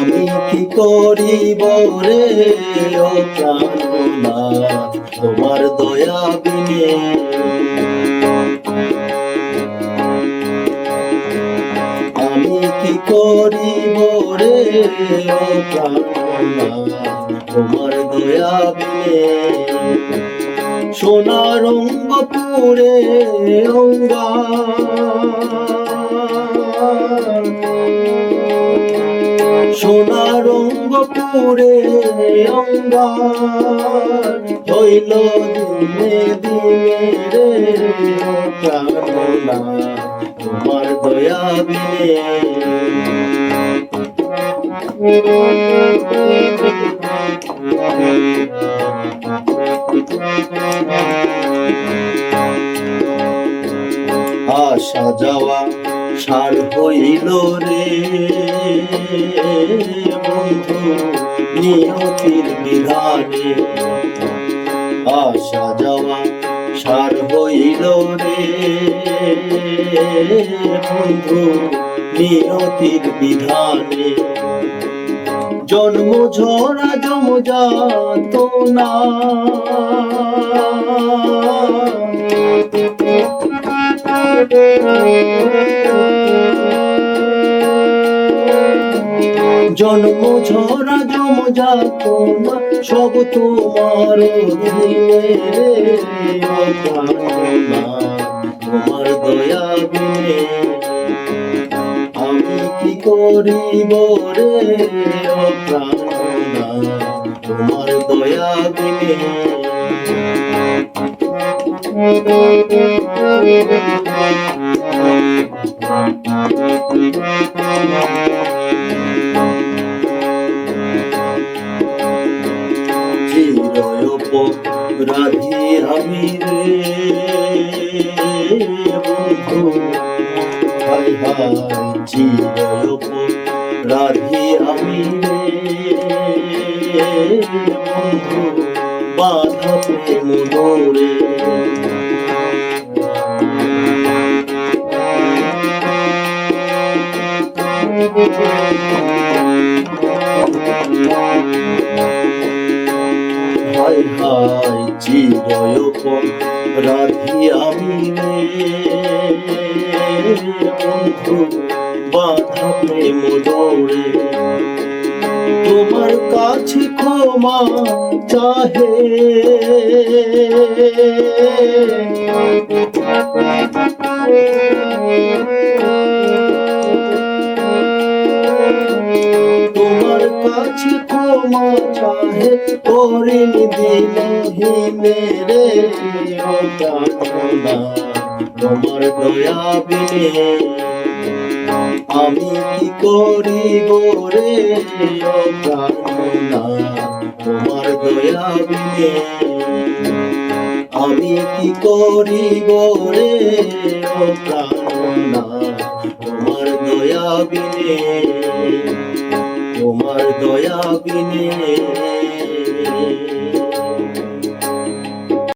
আমি কি করিব রে প্রাণনা তোমার দয়া বিনে আমি কি করিব রে, ও তোমার দয়া বিনে সোনার অঙ্গ পুরে অঙ্গা সোনার অঙ্গ পুরে অঙ্গার হইল দিনে দিনে রে তোমার দয়া বিনে। যাওয়া সার হইল রে। বন্ধু নিয়তির বিধানে আসা যাওয়া সার হইল রে। বন্ধু নিয়তির বিধানে জন্ম ঝরা জমজাত না। জন্ম ঝরা জমজাত না সব তোমার অধীনে তোমার দয়া আমি কি করিব রে তোমার দয়া বিনে রাধি আমি রে বন্ধু। হাই হাই রাধি আমি রে বন্ধু। বাধা প্রেম রে হাই হাই চিরয়পন রাধি আমি বন্ধু বাধা প্রেম দৌড়ে তোমার কাছে ক্ষমা চাহে। তোমার ও তোমার দয়া বিনে আমি কি করিব রে তোমার দয়া বিনে আমি কি করিব রে ও প্রাণনা তোমার দয়া বিনে তোমার দয়া বিনে।